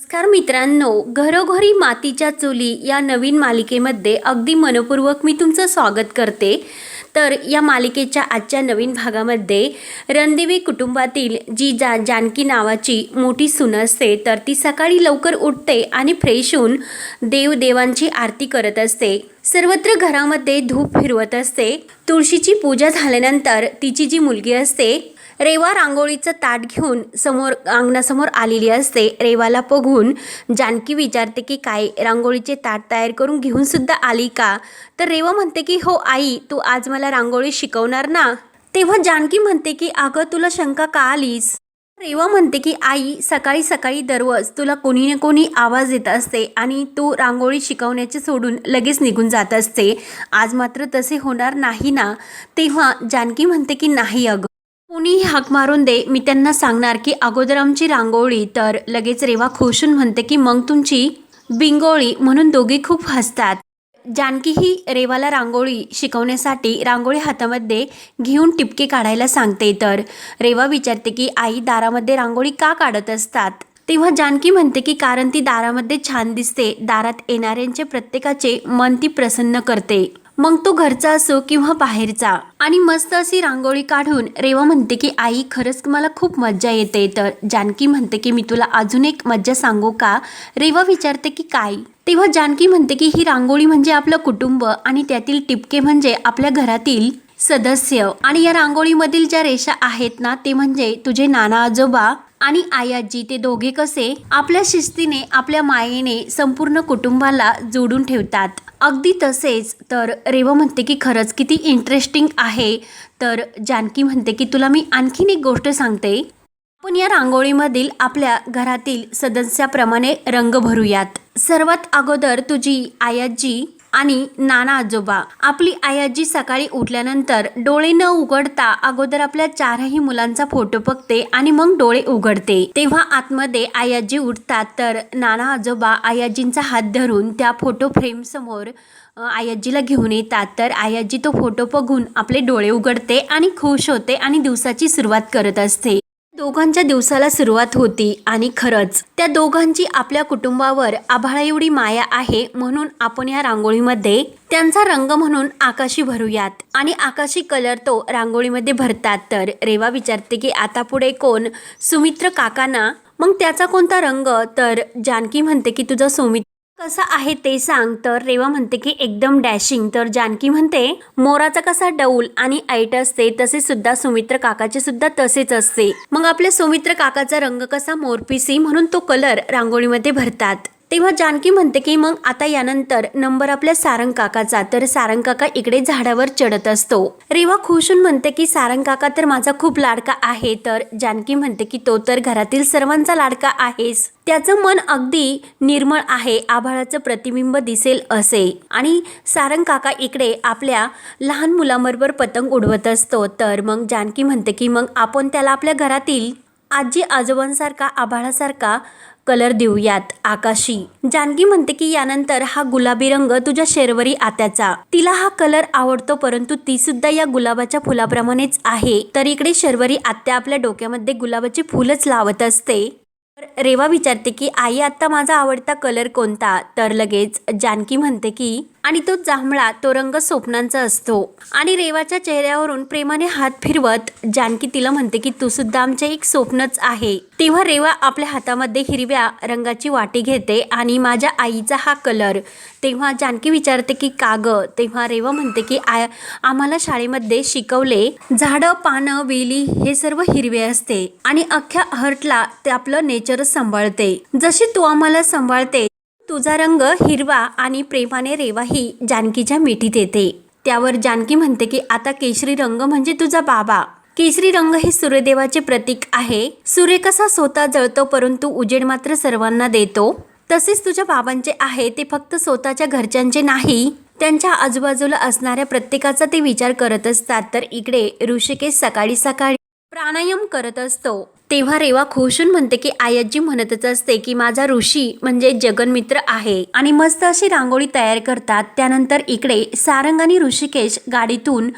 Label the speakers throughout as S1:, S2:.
S1: नमस्कार मित्रांनो घरोघरी मातीच्या चुली या नवीन मालिकेमध्ये अगदी मनपूर्वक मी तुमचं स्वागत करते. तर या मालिकेच्या आजच्या नवीन भागामध्ये रणदेवी कुटुंबातील जी जा जानकी नावाची मोठी सून असते तर ती सकाळी लवकर उठते आणि फ्रेश होऊन देवदेवांची आरती करत असते. सर्वत्र घरामध्ये धूप फिरवत असते. तुळशीची पूजा झाल्यानंतर तिची जी मुलगी असते रेवा रांगोळीचं ताट घेऊन समोर अंगणासमोर आलेली असते. रेवाला बघून जानकी विचारते की काय रांगोळीचे ताट तयार करून घेऊन सुद्धा आली का? तर रेवा म्हणते की हो आई तू आज मला रांगोळी शिकवणार ना? तेव्हा जानकी म्हणते की अगं तुला शंका का आलीस? रेवा म्हणते की आई सकाळी सकाळी दररोज तुला कोणी ना कोणी आवाज येत असते आणि तू रांगोळी शिकवण्याचे सोडून लगेच निघून जात असते. आज मात्र तसे होणार नाही ना? तेव्हा जानकी म्हणते की नाही अगं कुणीही हाक मारून दे मी त्यांना सांगणार की अगोदर आमची रांगोळी तर लगेच रेवा खोशून म्हणते की मग तुमची बिंगोळी म्हणून दोघी खूप हसतात. जानकी ही रेवाला रांगोळी शिकवण्यासाठी रांगोळी हातामध्ये घेऊन टिपके काढायला सांगते. तर रेवा विचारते की आई दारामध्ये रांगोळी का काढत असतात? तेव्हा जानकी म्हणते की कारण ती दारामध्ये छान दिसते. दारात येणाऱ्यांचे प्रत्येकाचे मन ती प्रसन्न करते. मग तो घरचा असो किंवा बाहेरचा. आणि मस्त अशी रांगोळी काढून रेवा म्हणते की आई खरंच मला खूप मज्जा येते तर जानकी म्हणते की मी तुला अजून एक मज्जा सांगू का? रेवा विचारते की काय? तेव्हा जानकी म्हणते की ही रांगोळी म्हणजे आपलं कुटुंब आणि त्यातील टिपके म्हणजे आपल्या घरातील सदस्य. आणि या रांगोळीमधील ज्या रेषा आहेत ना ते म्हणजे तुझे नाना आजोबा आणि आयाजी ते दोघे कसे आपल्या शिस्तीने आपल्या मायेने संपूर्ण कुटुंबाला जोडून ठेवतात. अगदी तसेच तर रेवा म्हणते की खरंच किती इंटरेस्टिंग आहे. तर जानकी म्हणते की तुला मी आणखीन एक गोष्ट सांगते. आपण या रांगोळीमधील आपल्या घरातील सदस्याप्रमाणे रंग भरूयात. सर्वात अगोदर तुझी आयाजी आणि नाना आजोबा. आपली आयाजी सकाळी उठल्यानंतर डोळे न उघडता अगोदर आपल्या चारही मुलांचा फोटो बघते आणि मग डोळे उघडते. तेव्हा आतमध्ये आयाजी उठतात तर नाना आजोबा आयाजींचा हात धरून त्या फोटो फ्रेम समोर आयाजीला घेऊन येतात. तर आयाजी तो फोटो बघून आपले डोळे उघडते आणि खुश होते आणि दिवसाची सुरुवात करत असते. दोघांच्या दिवसाला सुरुवात होती आणि खरंच त्या दोघांची आपल्या कुटुंबावर आभाळा एवढी माया आहे म्हणून आपण या रांगोळीमध्ये त्यांचा रंग म्हणून आकाशी भरूयात. आणि आकाशी कलर तो रांगोळीमध्ये भरतात. तर रेवा विचारते की आता पुढे कोण? सुमित्र काकांना? मग त्याचा कोणता रंग? तर जानकी म्हणते की तुझा सुमित्र कसा आहे ते सांग. तर रेवा म्हणते की एकदम डॅशिंग. तर जानकी म्हणते मोराचा कसा डौल आणि ऐट असते तसे सुद्धा सुमित्र काकाचे सुद्धा तसेच असते. मग आपल्या सुमित्र काकाचा रंग कसा मोरपिसी म्हणून तो कलर रांगोळीमध्ये भरतात. तेव्हा जानकी म्हणते की मग आता यानंतर नंबर आपल्या सारंग काकाचा. तर सारंग काका इकडे झाडावर चढत असतो. रेवा खुशून म्हणते की सारंग काका तर माझा खूप लाडका आहे. तर जानकी म्हणते की तो तर घरातील सर्वांचा लाडका आहेस. त्याचं मन अगदी निर्मळ आहे. आभाळाचं प्रतिबिंब दिसेल असे. आणि सारंग काका इकडे आपल्या लहान मुलांबरोबर पतंग उडवत असतो. तर मग जानकी म्हणते की मग आपण त्याला आपल्या घरातील आजी आजोबांसारखा आभाळासारखा कलर देऊयात आकाशी. जानकी म्हणते की यानंतर हा गुलाबी रंग तुझ्या शेरवरी आत्याचा. तिला हा कलर आवडतो परंतु ती सुद्धा या गुलाबाच्या फुलाप्रमाणेच आहे. तर इकडे शर्वरी आत्या आपल्या डोक्यामध्ये गुलाबाचे फुलच लावत असते. तर रेवा विचारते की आई आत्ता माझा आवडता कलर कोणता? तर लगेच जानकी म्हणते की आणि तो जांभळा तो रंग स्वप्नांचा असतो. आणि रेवाच्या चेहऱ्यावरून प्रेमाने हात फिरवत जानकी तिला म्हणते की तू सुद्धा आमचे एक स्वप्नच आहे. तेव्हा रेवा आपल्या हातामध्ये हिरव्या रंगाची वाटी घेते आणि माझ्या आईचा हा कलर. तेव्हा जानकी विचारते की का ग? तेव्हा रेवा म्हणते की आय आम्हाला शाळेमध्ये शिकवले झाडं पानं वेली हे सर्व हिरवे असते आणि अख्ख्या हर्टला ते आपलं नेचरच सांभाळते. जशी तू आम्हाला सांभाळते तुझा रंग हिरवा आणि प्रेमाने रेवा ही जानकीच्या मिठीत येते. त्यावर जानकी म्हणते की आता केशरी रंग म्हणजे तुझा बाबा. केशरी रंग हे सूर्यदेवाचे प्रतीक आहे. सूर्य कसा स्वतः जळतो परंतु उजेड मात्र सर्वांना देतो. तसेच तुझ्या बाबांचे आहे ते फक्त स्वतःच्या घरच्यांचे नाही. त्यांच्या आजूबाजूला असणाऱ्या प्रत्येकाचा ते विचार करत असतात. तर इकडे ऋषिकेश सकाळी सकाळी प्राणायाम करत असतो. तेव्हा रेवा खुशून म्हणते की आयाजी म्हणतच असते की माझा ऋषी म्हणजे जगनमित्र आहे. आणि मस्त अशी रांगोळी तयार करतात. त्यानंतर इकडे सारंग आणि ऋषिकेश गाडीतून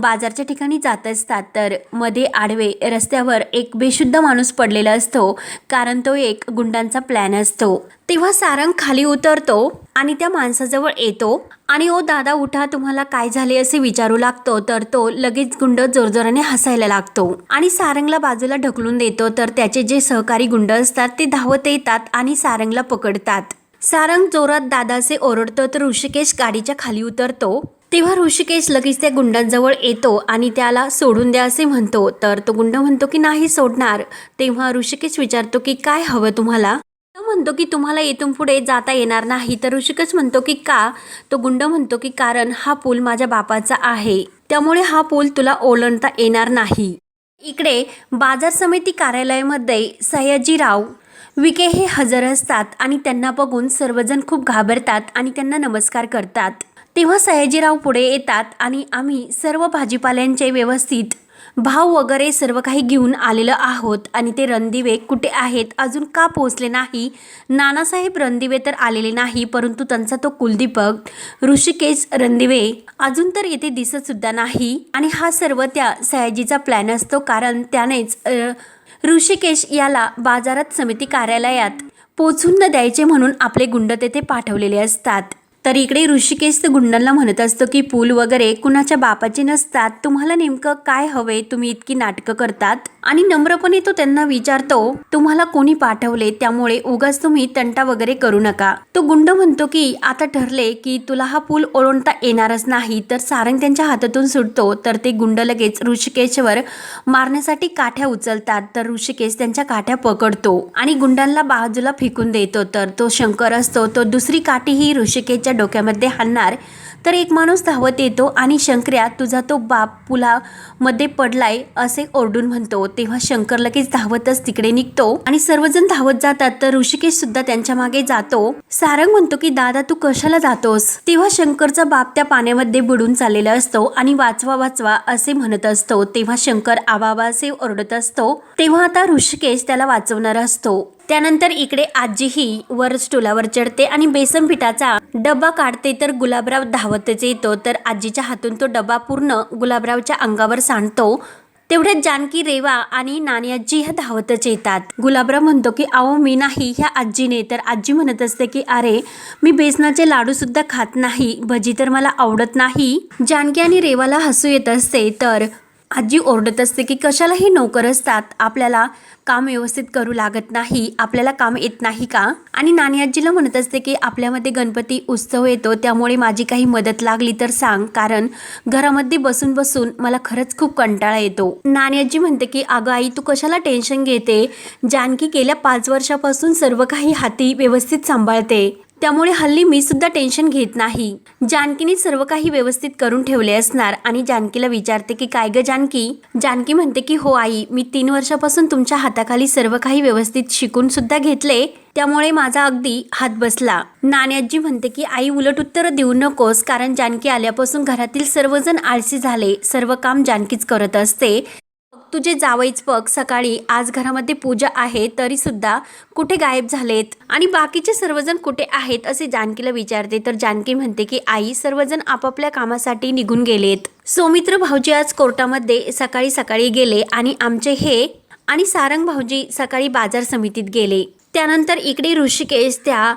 S1: बाजारच्या ठिकाणी जात असतात. तर मध्ये आडवे रस्त्यावर एक बेशुद्ध माणूस पडलेला असतो. कारण तो एक गुंडांचा प्लॅन असतो. तेव्हा सारंग खाली उतरतो. आणि त्या माणसाजवळ येतो आणि ओ दादा उठा तुम्हाला काय झाले असे विचारू लागतो तर तो लगेच गुंड जोरजोराने हसायला लागतो. आणि सारंगला बाजूला ढकलून देतो तर त्याचे जे सहकारी गुंड असतात ते धावत येतात आणि सारंगला पकडतात. सारंग जोरात दादाचे ओरडतो तर ऋषिकेश गाडीच्या खाली उतरतो. तेव्हा ऋषिकेश लगेच त्या गुंडांजवळ येतो आणि त्याला सोडून द्या असे म्हणतो. तर तो गुंड म्हणतो की नाही सोडणार. तेव्हा ऋषिकेश विचारतो की काय हवं तुम्हाला? म्हणतो की तुम्हाला इथून पुढे जाता येणार नाही. तर ऋषिकच म्हणतो की का? तो गुंड म्हणतो की कारण हा पूल माझ्या बापाचा आहे. त्यामुळे हा पूल तुला ओलांडता येणार नाही. इकडे बाजार समिती कार्यालयामध्ये सयाजीराव विके हे हजर असतात आणि त्यांना बघून सर्वजण खूप घाबरतात आणि त्यांना नमस्कार करतात. तेव्हा सयाजीराव पुढे येतात आणि आम्ही सर्व भाजीपाल्यांचे व्यवस्थित भाव वगैरे सर्व काही घेऊन आलेलं आहोत. आणि ते रणदिवे कुठे आहेत? अजून का पोहोचले नाही? नानासाहेब रणदिवे तर आलेले नाही परंतु त्यांचा तो कुलदीपक ऋषिकेश रणदिवे अजून तर येथे दिसत सुद्धा नाही. आणि हा सर्व त्या सयाजीचा प्लॅन असतो कारण त्यानेच ऋषिकेश याला बाजारात समिती कार्यालयात पोचून न द्यायचे म्हणून आपले गुंड तेथे पाठवलेले असतात. तर इकडे ऋषिकेश तर गुंडांना म्हणत असतो की पूल वगैरे कुणाच्या बापाचे नसतात. तुम्हाला नेमकं काय हवे तुम्ही इतकी नाटकं करतात. आणि नम्रपणे तो त्यांना विचारतो तुम्हाला कोणी पाठवले? त्यामुळे उगाच तुम्ही तंटा वगैरे करू नका. तो गुंड म्हणतो की आता ठरले की तुला हा पूल ओळंडता येणारच नाही. तर सारंग त्यांच्या हातातून सुटतो. तर ते गुंड लगेच ऋषिकेशवर मारण्यासाठी काठ्या उचलतात. तर ऋषिकेश त्यांच्या काठ्या पकडतो आणि गुंडांना बाजूला फेकून देतो. तर तो शंकर असतो. तो दुसरी काठी ही ऋषिकेशच्या डोक्यामध्ये हाणणार. तर एक माणूस धावत येतो आणि शंकर्या तुझा तो बाप पुलामध्ये पडलाय असे ओरडून म्हणतो. तेव्हा शंकर लगेच धावतच तिकडे निघतो आणि सर्वजण धावत जातात. तर ऋषिकेश सुद्धा त्यांच्या मागे जातो. सारंग म्हणतो की दादा तू कशाला जातोस? तेव्हा शंकरचा बाप त्या पाण्यामध्ये बुडून चाललेला असतो आणि वाचवा वाचवा असे म्हणत असतो. तेव्हा शंकर आवाबा असे ओरडत असतो. तेव्हा आता ऋषिकेश त्याला वाचवणार असतो. त्यानंतर इकडे आजीही वर स्टुलावर चढते आणि बेसन पिठाचा डब्बा काढते तर गुलाबराव धावतच येतो. तर आजीच्या हातून तो डबा पूर्ण गुलाबरावच्या अंगावर सांडतो. तेवढ्यात जानकी रेवा आणि नानी आजी ह्या धावतच येतात. गुलाबराव म्हणतो की अहो मी नाही ह्या आजीने. तर आजी म्हणत असते की अरे मी बेसनाचे लाडू सुद्धा खात नाही. भजी तर मला आवडत नाही. जानकी आणि रेवाला हसू येत असते. तर आजी ओरडत असते की कशालाही नोकर असतात आपल्याला काम व्यवस्थित करू लागत नाही आपल्याला काम येत नाही का? आणि नानी आजीला म्हणत असते की आपल्यामध्ये गणपती उत्सव येतो त्यामुळे माझी काही मदत लागली तर सांग कारण घरामध्ये बसून बसून मला खरंच खूप कंटाळा येतो. नानी आजी म्हणते की अगं आई तू कशाला टेन्शन घेते? जानकी गेल्या पाच वर्षापासून सर्व काही हाती व्यवस्थित सांभाळते. त्यामुळे हल्ली मी सुद्धा टेन्शन घेत नाही. जानकीने सर्व काही व्यवस्थित करून ठेवले असणार आणि जानकीला विचारते की काय ग जानकी? जानकी म्हणते की हो आई मी तीन वर्षापासून तुमच्या हाताखाली सर्व काही व्यवस्थित शिकून सुद्धा घेतले. त्यामुळे माझा अगदी हात बसला. नाण्याजी म्हणते की आई उलट उत्तर देऊ नकोस कारण जानकी आल्यापासून घरातील सर्वजण आळसी झाले. सर्व काम जानकीच करत असते. तुझे जावईच बघ. सकाळी आज घरामध्ये पूजा आहे तरी सुद्धा कुठे गायब झालेत? आणि बाकीचे सर्वजण कुठे आहेत असे जानकीला विचारते. तर जानकी म्हणते की आई सर्वजण आपापल्या कामासाठी निघून गेलेत. सौमित्र भाऊजी आज कोर्टामध्ये सकाळी सकाळी गेले आणि आमचे हे आणि सारंग भाऊजी सकाळी बाजार समितीत गेले. त्यानंतर इकडे ऋषिकेश त्या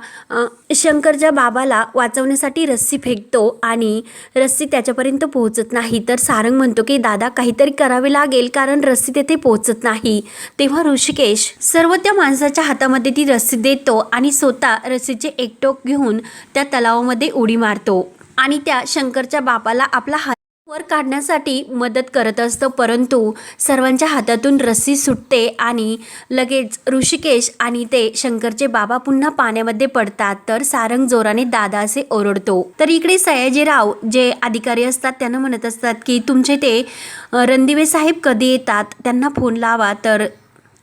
S1: शंकरच्या बाबाला वाचवण्यासाठी रस्सी फेकतो आणि रस्सी त्याच्यापर्यंत पोहोचत नाही. तर सारंग म्हणतो की दादा काहीतरी करावे लागेल कारण रस्सी तेथे पोहोचत नाही. तेव्हा ऋषिकेश सर्व त्या माणसाच्या हातामध्ये ती रस्सी देतो आणि स्वतः रस्सीचे एक टोक घेऊन त्या तलावामध्ये उडी मारतो आणि त्या शंकरच्या बापाला आपला हात वर काढण्यासाठी मदत करत असतो. परंतु सर्वांच्या हातातून रस्सी सुटते आणि लगेच ऋषिकेश आणि ते शंकरचे बाबा पुन्हा पाण्यामध्ये पडतात. तर सारंग जोराने दादा असे ओरडतो. तर इकडे सयाजीराव जे अधिकारी असतात त्यांना म्हणत असतात की तुमचे ते रणदिवे साहेब कधी येतात? त्यांना फोन लावा. तर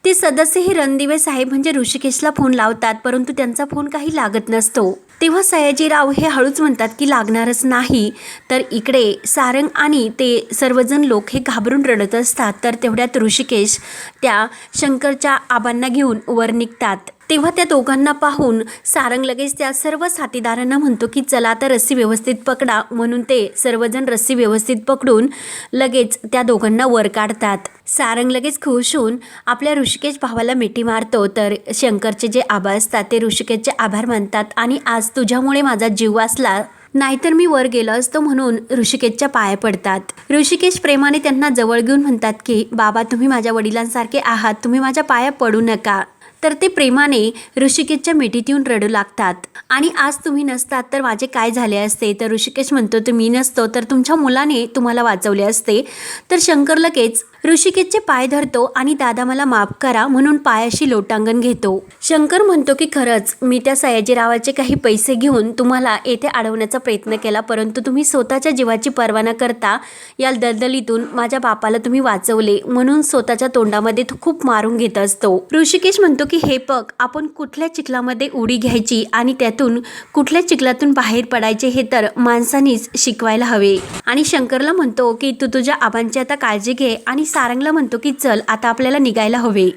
S1: ते सदस्य हे रणदिवे साहेब म्हणजे ऋषिकेशला फोन लावतात परंतु त्यांचा फोन काही लागत नसतो. तेव्हा सयाजीराव हे हळूच म्हणतात की लागणारच नाही. तर इकडे सारंग आणि ते सर्वजण लोक हे घाबरून रडत असतात. तर तेवढ्यात ऋषिकेश त्या शंकरच्या आबांना घेऊन वर निघतात. तेव्हा त्या दोघांना पाहून सारंग लगेच त्या सर्व साथीदारांना म्हणतो की चला आता रस्सी व्यवस्थित पकडा म्हणून ते सर्वजण रस्सी व्यवस्थित पकडून लगेच त्या दोघांना वर काढतात. सारंग लगेच खुश होऊन आपल्या ऋषिकेश भावाला मिठी मारतो. तर शंकरचे जे आभार असतात ते ऋषिकेशचे आभार मानतात आणि आज तुझ्यामुळे माझा जीव वाचला नाहीतर मी वर गेलो असतो म्हणून ऋषिकेशच्या पाया पडतात. ऋषिकेश प्रेमाने त्यांना जवळ घेऊन म्हणतात की बाबा तुम्ही माझ्या वडिलांसारखे आहात तुम्ही माझ्या पाया पडू नका. तर ते प्रेमाने ऋषिकेशच्या मिठीत येऊन रडू लागतात. आणि आज तुम्ही नसतात तर माझे काय झाले असते? तर ऋषिकेश म्हणतो तुम्ही नसतो तर तुमच्या मुलाने तुम्हाला वाचवले असते. तर शंकर लगेच ऋषिकेशचे पाय धरतो आणि दादा मला माफ करा म्हणून पायाशी लोटांगण घेतो. शंकर म्हणतो की खरंच मी त्या सयाजीरावाचे काही पैसे घेऊन तुम्हाला येथे अडवण्याचा प्रयत्न केला परंतु तुम्ही स्वतःच्या जीवाची पर्वा न करता या दलदलीतून माझ्या बापाला तुम्ही वाचवले म्हणून स्वतःच्या तोंडामध्ये तो खूप मारून घेत असतो. ऋषिकेश म्हणतो की हे पग आपण कुठल्या चिखलामध्ये उडी घ्यायची आणि त्यातून कुठल्या चिखलातून बाहेर पडायचे हे तर माणसानीच शिकवायला हवे. आणि शंकरला म्हणतो की तू तुझ्या आबांची आता काळजी घे आणि सारंगला म्हणतो की चल आता आपल्याला निघायला हवे.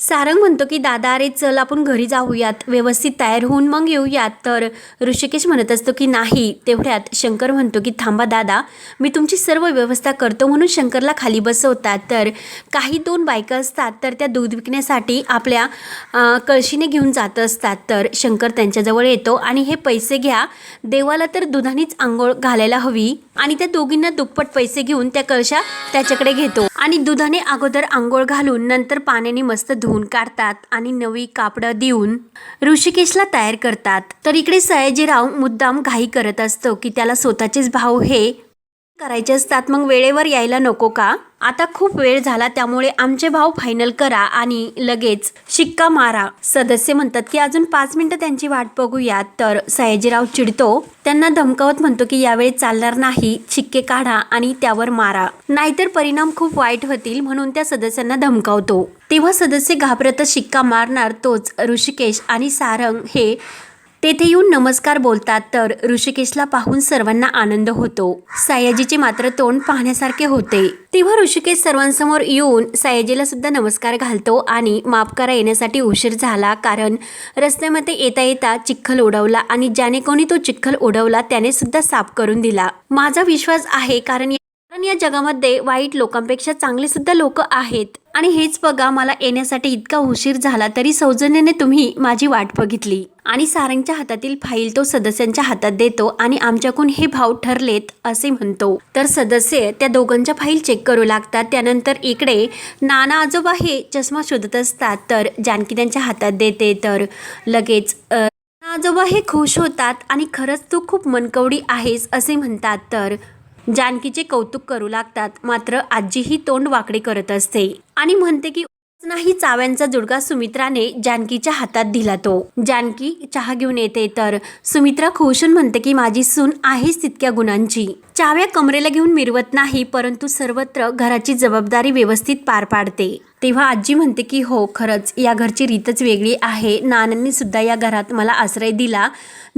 S1: सारंग म्हणतो की दादा अरे चल आपण घरी जाऊयात. व्यवस्थित तयार होऊन मग येऊयात. तर ऋषिकेश म्हणत असतो की नाही. तेवढ्यात शंकर म्हणतो की थांबा दादा. मी तुमची सर्व व्यवस्था करतो म्हणून शंकरला खाली बसवतात. तर काही दोन बायका असतात तर त्या दूध विकण्यासाठी आपल्या कळशीने घेऊन जात असतात. तर शंकर त्यांच्याजवळ येतो आणि हे पैसे घ्या. देवाला तर दुधानेच आंघोळ घालायला हवी. आणि त्या दोघींना दुप्पट पैसे घेऊन त्या कळशा त्याच्याकडे घेतो. आणि दुधाने अगोदर आंघोळ घालून नंतर पाण्याने मस्त धुवून काढतात आणि नवी कापडं देऊन ऋषिकेशला तयार करतात. तर इकडे सयाजीराव मुद्दाम घाई करत असतो की त्याला स्वतःचेच भाव हे करायचे असतात. मग वेळेवर यायला नको का? आता खूप वेळ झाला त्यामुळे आमचे भाव फायनल करा आणि लगेच शिक्का मारा. सदस्य म्हणतात की अजून पाच मिनिटं त्यांची वाट बघूया. तर सयाजीराव चिडतो. त्यांना धमकावत म्हणतो की यावेळी चालणार नाही. शिक्के काढा आणि त्यावर मारा. नाहीतर परिणाम खूप वाईट होतील म्हणून त्या सदस्यांना धमकावतो. तेव्हा सदस्य घाबरतच शिक्का मारणार तोच ऋषिकेश आणि सारंग हे तेथे येऊन नमस्कार बोलतात तर ऋषिकेशला पाहून सर्वांना आनंद होतो. सयाजीचे मात्र तोंड पाहण्यासारखे होते. तेव्हा ऋषिकेश सर्वांसमोर येऊन सयाजीला सुद्धा नमस्कार घालतो आणि माफ करा येण्यासाठी उशीर झाला कारण रस्त्यामध्ये येता येता चिखल उडवला आणि ज्याने कोणी तो चिखल उडवला त्याने सुद्धा साफ करून दिला. माझा विश्वास आहे कारण कारण या जगामध्ये वाईट लोकांपेक्षा चांगले सुद्धा लोक आहेत. आणि हेच बघा मला येण्यासाठी इतका उशीर झाला तरी सौजन्याने तुम्ही माझी वाट बघितली. आणि सारंगच्या हातातील फाईल तो सदस्यांच्या हातात देतो आणि आमच्याकडून हे भाव ठरलेत असे म्हणतो. तर सदस्य त्या दोघांच्या फाईल चेक करू लागतात. त्यानंतर इकडे नाना आजोबा हे चष्मा शोधत असतात तर जानकी त्यांच्या हातात देते. तर लगेच आजोबा हे खुश होतात आणि खरंच तू खूप मनकवडी आहेस असे म्हणतात. तर जानकीचे कौतुक करू लागतात. मात्र आजीही तोंड वाकडे करत असते. आणि म्हणते की नाही चाव्यांचा जुडगा सुमित्राने जानकीच्या हातात दिला तो. जानकी चहा घेऊन येते तर. सुमित्रा खुशून म्हणते की माझी सून आहेच तितक्या गुणांची. चाव्या कमरेला घेऊन मिरवत नाही परंतु सर्वत्र घराची जबाबदारी व्यवस्थित पार पाडते. तेव्हा आजी म्हणते की हो खरंच या घरची रीतच वेगळी आहे. नानांनी सुद्धा या घरात मला आश्रय दिला.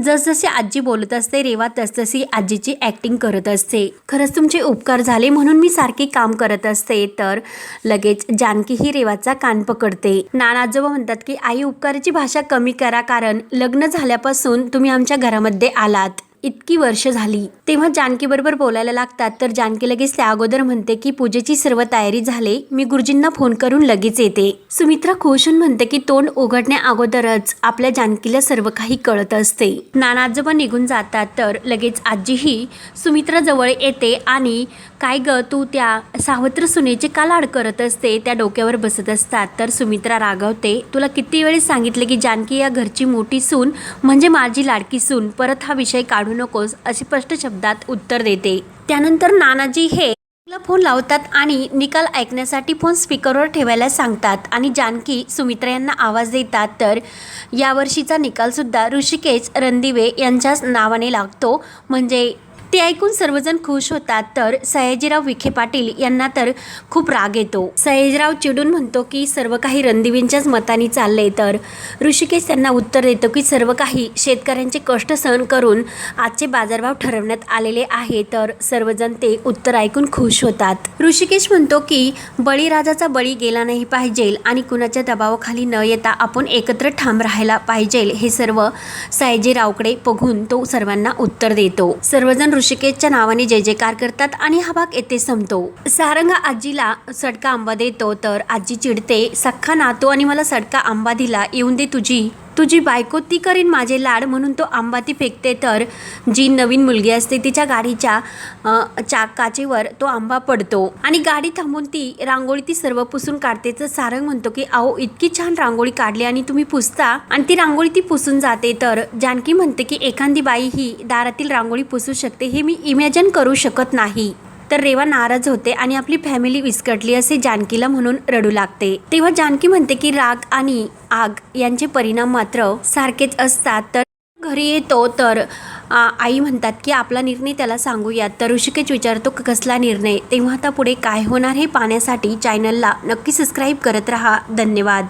S1: जसजशी आजी बोलत असते रेवा तसतशी आजीची ॲक्टिंग करत असते. खरंच तुमचे उपकार झाले म्हणून मी सारखे काम करत असते. तर लगेच जानकी ही रेवाचा कान पकडते. नाना आजोबा म्हणतात की आई उपकाराची भाषा कमी करा कारण लग्न झाल्यापासून तुम्ही आमच्या घरामध्ये आलात. इतकी वर्ष झाली. तेव्हा जानकी बरोबर बोलायला लागतात तर जानकी लगेच त्या अगोदर म्हणते की पूजेची सर्व तयारी झाली मी गुरुजींना फोन करून लगेच येते. सुमित्रा खुशून म्हणते की तोंड उघडण्या अगोदरच आपल्या जानकीला सर्व काही कळत असते. नाना आजोबा निघून जातात तर लगेच आजीही सुमित्रा जवळ येते आणि काय ग तू त्या सावत्र सुनेचे का लाड करत असते? त्या डोक्यावर बसत असतात. तर सुमित्रा रागवते तुला किती वेळेस सांगितले की जानकी या घरची मोठी सून म्हणजे माझी लाडकी सून परत हा विषय काढून काढू नकोस असे स्पष्ट शब्दात उत्तर देते. त्यानंतर नानाजी हे फोन लावतात आणि निकाल ऐकण्यासाठी फोन स्पीकरवर ठेवायला सांगतात आणि जानकी सुमित्रा यांना आवाज देतात. तर यावर्षीचा निकालसुद्धा ऋषिकेश रणदिवे यांच्याच नावाने लागतो. म्हणजे ते ऐकून सर्वजण खुश होतात. तर सयाजीराव विखे पाटील यांना तर खूप राग येतो. सयाजीराव चिडून म्हणतो की सर्व काही रणदिवींच्याच मताने चालले तर ऋषिकेश त्यांना उत्तर देतो की सर्व काही शेतकऱ्यांचे कष्ट सहन करून आजचे बाजारभाव ठरवण्यात आलेले आहे. तर सर्वजण ते उत्तर ऐकून खुश होतात. ऋषिकेश म्हणतो की बळीराजाचा बळी गेला नाही पाहिजे आणि कुणाच्या दबावाखाली न येता आपण एकत्र ठाम राहायला पाहिजे. हे सर्व सयाजीरावकडे बघून तो सर्वांना उत्तर देतो. सर्वजण ऋषिकेशच्या नावाने जय जयकार करतात आणि हा भाग येथे संपतो. सारंग आजीला सडका आंबा देतो तर आजी चिडते सख्खा नातो आणि मला सडका आंबा दिला येऊन दे तुझी. तुझी बायको ती करीन माझे लाड म्हणून तो आंबा ती फेकते तर. जी नवीन मुलगी असते तिच्या गाडीच्या अ, चाक काचेवर तो आंबा पडतो. आणि गाडी थांबून ती रांगोळी ती सर्व पुसून काढते. तर सारंग म्हणतो की अहो इतकी छान रांगोळी काढली आणि तुम्ही पुसता. आणि ती रांगोळी ती पुसून जाते तर. जानकी म्हणते की एखादी बाई ही दारातील रांगोळी पुसू शकते हे मी इमॅजिन करू शकत नाही. तर रेवा नाराज होते आणि आपली फॅमिली विस्कटली असे जानकीला म्हणून रडू लागते. तेव्हा जानकी म्हणते की राग आणि आग यांचे परिणाम मात्र सारखेच असतात. तर घरी येतो तर आ, आई म्हणतात की आपला निर्णय त्याला सांगूयात. तर ऋषिकेश विचारतो कसला निर्णय? तेव्हा आता पुढे काय होणार हे पाहण्यासाठी चॅनलला नक्की सबस्क्राईब करत राहा. धन्यवाद.